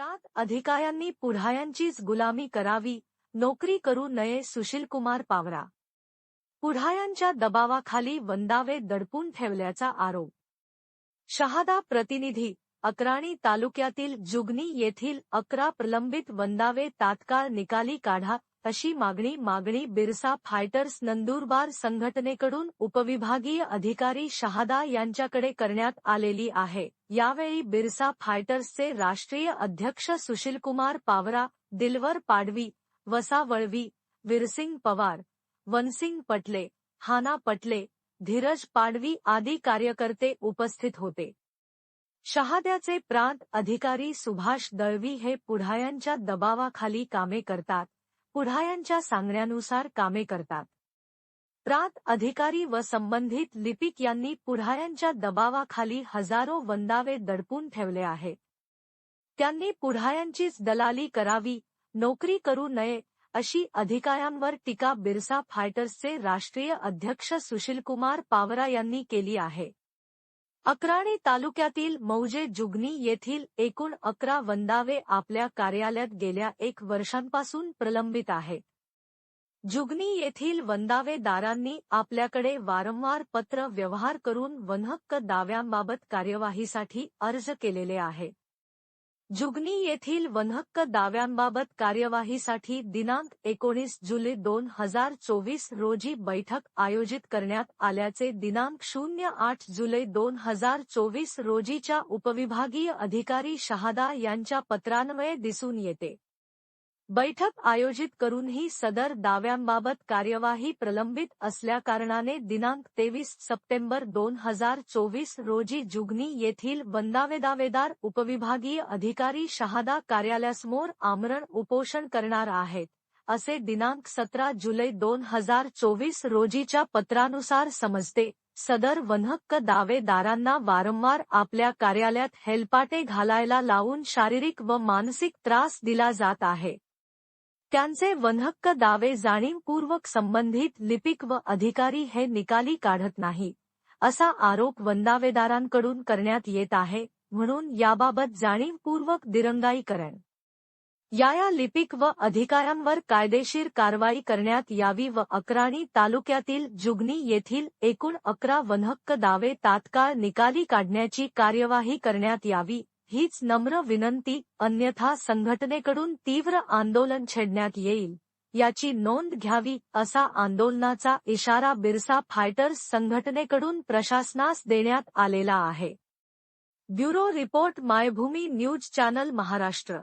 प्रांत अधिकाऱ्यांनी पुढायांचीच गुलामी करावी नोकरी करू नये सुशीलकुमार पावरा. पुढायांच्या दबावाखाली वंदावे दडपून ठेवल्याचा आरोप. शहादा प्रतिनिधी अक्राणी तालुक्यातील जुगनी येथील अकरा प्रलंबित वंदावे तात्काळ निकाली काढा अशी मागणी मागणी बिरसा फायटर्स नंदुरबार संघटनेकडून उपविभागीय अधिकारी शहादा यांच्याकडे करण्यात आलेली आहे. यावेळी बिरसा फायटर्सचे राष्ट्रीय अध्यक्ष सुशीलकुमार पावरा दिलवर पाडवी वसा वळवी विरसिंग पवार वनसिंग पटले हाना पटले धीरज पाडवी आदी कार्यकर्ते उपस्थित होते. शहाद्याचे प्रांत अधिकारी सुभाष दळवी हे पुढायांच्या दबावाखाली कामे करतात. पुढायांच्या सांगण्यानुसार कामे करतात. प्रांत अधिकारी व संबंधित लिपिक यांनी पुढायांच्या दबावाखाली हजारो वंदावे दडपून ठेवले आहेत त्यांनी पुढाऱ्यांचीच दलाली करावी नोकरी करू नये अशी अधिकाऱ्यांवर टीका बिरसा फायटर्सचे राष्ट्रीय अध्यक्ष सुशीलकुमार पावरा यांनी केली आहे. अक्राणी तालुक्यातील मौजे जुगनी येथील एकूण अकरा वंदावे आपल्या कार्यालयात गेल्या एक वर्षांपासून प्रलंबित आहेत जुगनी येथील वंदावेदारांनी आपल्याकडे वारंवार पत्र व्यवहार करून वनहक्क दाव्यांबाबत कार्यवाहीसाठी अर्ज केलेले आहे. जुगनी येथील वनहक्क दाव्यांबाबत कार्यवाहीसाठी दिनांक एकोणीस जुलै दोन हजार चोवीस रोजी बैठक आयोजित करण्यात आल्याचे दिनांक शून्य आठ जुलै दोन हजार चोवीस रोजीच्या उपविभागीय अधिकारी शहादा यांच्या पत्रान्वये दिसून येते. बैठक आयोजित करूनही सदर दाव्यांबाबत कार्यवाही प्रलंबित असल्याकारणाने दिनांक तेवीस सप्टेंबर दोन हजार चोवीस रोजी जुगनी येथील बंदावेदावेदार उपविभागीय अधिकारी शहादा कार्यालयासमोर आमरण उपोषण करणार आहेत असे दिनांक सतरा जुलै दोन हजार चोवीस रोजीच्या पत्रानुसार समजते. सदर वनहक्क दावेदारांना वारंवार आपल्या कार्यालयात हेलपाटे घालायला लावून शारीरिक व मानसिक त्रास दिला जात आहे. त्यांचे वनहक्क दावे जाणीवपूर्वक संबंधित लिपिक व अधिकारी हे निकाली काढत नाही असा आरोप वंदावेदारांकडून करण्यात येत आहे म्हणून याबाबत जाणीवपूर्वक दिरंगाईकरण या या लिपिक व अधिकाऱ्यांवर कायदेशीर कारवाई करण्यात यावी व अक्राणी तालुक्यातील जुगनी येथील एकूण अकरा वनहक्क दावे तात्काळ निकाली काढण्याची कार्यवाही करण्यात यावी हीच नम्र विनंती अन्यथा संघटनेकडून तीव्र आंदोलन छेडण्यात येईल. याची नोंद घ्यावी असा आंदोलनाचा इशारा बिरसा फायटर्स संघटनेकडून प्रशासनास देण्यात आलेला आहे. Bureau report Maybhumi news channel Maharashtra.